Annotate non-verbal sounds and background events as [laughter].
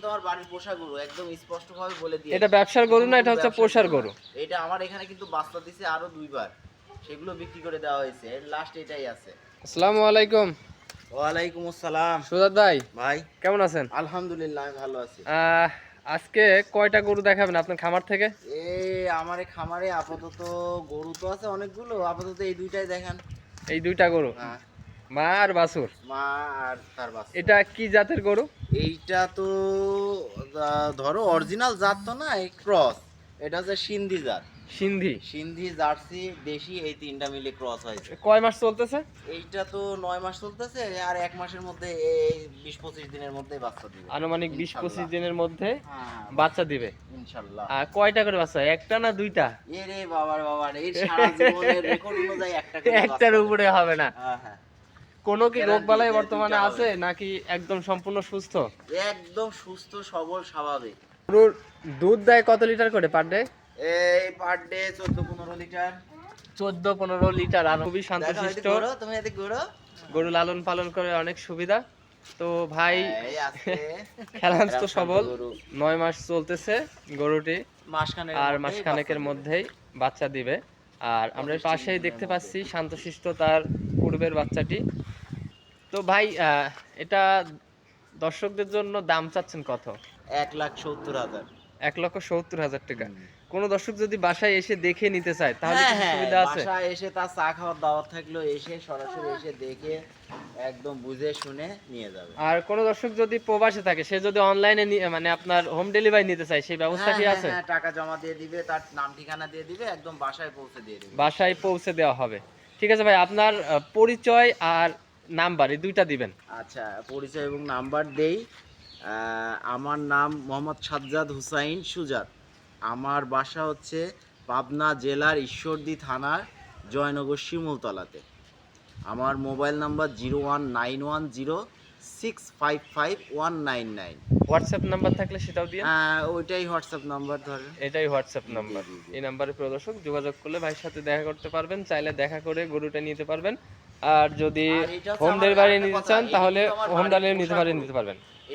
কিন্তু আমার বাড়ির পোষা গরু একদম স্পষ্ট ভাবে বলে দিয়ে এটা ব্যবসার গরু না এটা হচ্ছে পোষার গরু। এটা আমার এখানে কিন্তু বাস্তা দিছে আরও দুইবার। সেগুলো বিক্রি করে দেওয়া হয়েছে। লাস্ট এটাই আছে। আসসালামু আলাইকুম। ওয়ালাইকুম আসসালাম। সুজাত ভাই ভাই কেমন আছেন? আলহামদুলিল্লাহ আমি ভালো আছি। আহ, আজকে কয়টা গরু দেখাবেন আপনার খামার থেকে? এ আমার এই খামারে আপাতত গরু তো আছে অনেকগুলো। আপাতত এই দুইটাই দেখেন। এই দুইটা গরু? হ্যাঁ, মা আর বাছুর? মা আর তার বাচ্চা এটা কি জাতের গরু? এইটা তো ধরো অরিজিনাল জাত তো না এই ক্রস এটা হচ্ছে সিন্ধি জাত। সিন্ধি। সিন্ধি জার্সি দেশি এই তিনটা মিলে ক্রস হয়েছে। কয় মাস চলতেছে? এইটা তো নয় মাস চলতেছে আর এক মাসের মধ্যে এই বিশ পঁচিশ দিনের মধ্যে বাচ্চা দিবে। আনুমানিক বিশ। পঁচিশ দিনের মধ্যে হ্যাঁ, বাচ্চা দিবে। ইনশাল্লাহ। আর কয়টা করে বাচ্চা একটা না দুইটা? এ রে বাবার বাবার এই সারা জীবনের রেকর্ড অনুযায়ী একটা করে [laughs] একটার উপরে হবে না। হ্যাঁ হ্যাঁ। কোনো কি রোগ বালাই বর্তমানে আছে নাকি একদম সম্পূর্ণ সুস্থ? একদম সুস্থ সবল স্বাভাবিক। গরুর দুধ দেয় কত লিটার করে পার ডে এই পার ডে চোদ্দ পনেরো লিটার। চোদ্দ পনেরো লিটার আর খুবই শান্তশিষ্ট। তুমি এদিকে ঘোরো। গরু লালন পালন করে অনেক সুবিধা। তো ভাই এই [laughs] খেলান তো সবল। নয় মাস চলতেছে গরুটি। আর মাসখানেকের মধ্যেই বাচ্চা দিবে। আর আমরা পাশেই দেখতে। পাচ্ছি শান্তশিষ্ট তার পূর্বের বাচ্চাটি। তো ভাই এটা দর্শকদের জন্য দাম চাচ্ছেন কত? এক লাখ সত্তর হাজার। এক লক্ষ সত্তর হাজার টাকা। কোন দর্শক যদি বাসায় এসে দেখে নিতে চায় তাহলে হ্যাঁ কি হ্যাঁ সুবিধা আছে? বাসায় এসে তার চা খাওয়ার দাওয়াত থাকল এসে সরাসরি এসে দেখে একদম বুঝে শুনে নিয়ে যাবে। আর কোন দর্শক যদি প্রবাসে থাকে সে যদি অনলাইনে মানে আপনার হোম ডেলিভারি নিতে চায় সেই ব্যবস্থা হ্যাঁ, কি আছে? হ্যাঁ, টাকা জমা দিয়ে দিবে তার নাম ঠিকানা দিয়ে দিবে একদম বাসায় পৌঁছে দিয়ে দিবে। বাসায় পৌঁছে দেওয়া হবে। ঠিক আছে ভাই আপনার পরিচয় আর নাম্বার এই দুইটা দিবেন। আচ্ছা পরিচয় এবং নাম্বার দেই। আমার নাম মোহাম্মদ সাজ্জাদ হুসাইন সুজাত। আমার বাসা হচ্ছে পাবনা জেলার ঈশ্বরদী থানার জয়নগর শিমুলতলাতে। আমার mobile number zero one nine one zero six five five one nine nine. WhatsApp number থাকলে সেটাও দিয়ে ওইটাই হোয়াটসঅ্যাপ নাম্বার ধরেন। এটাই হোয়াটসঅ্যাপ নাম্বার। এই নাম্বারে প্রদর্শক যোগাযোগ করলে ভাইয়ের সাথে দেখা করতে পারবেন চাইলে দেখা করে গরুটা নিতে পারবেন। আর যদি হোম ডেলিভারি নিতে চান তাহলে হোম ডেলিভারি নিতে পারেন নিতে পারবেন।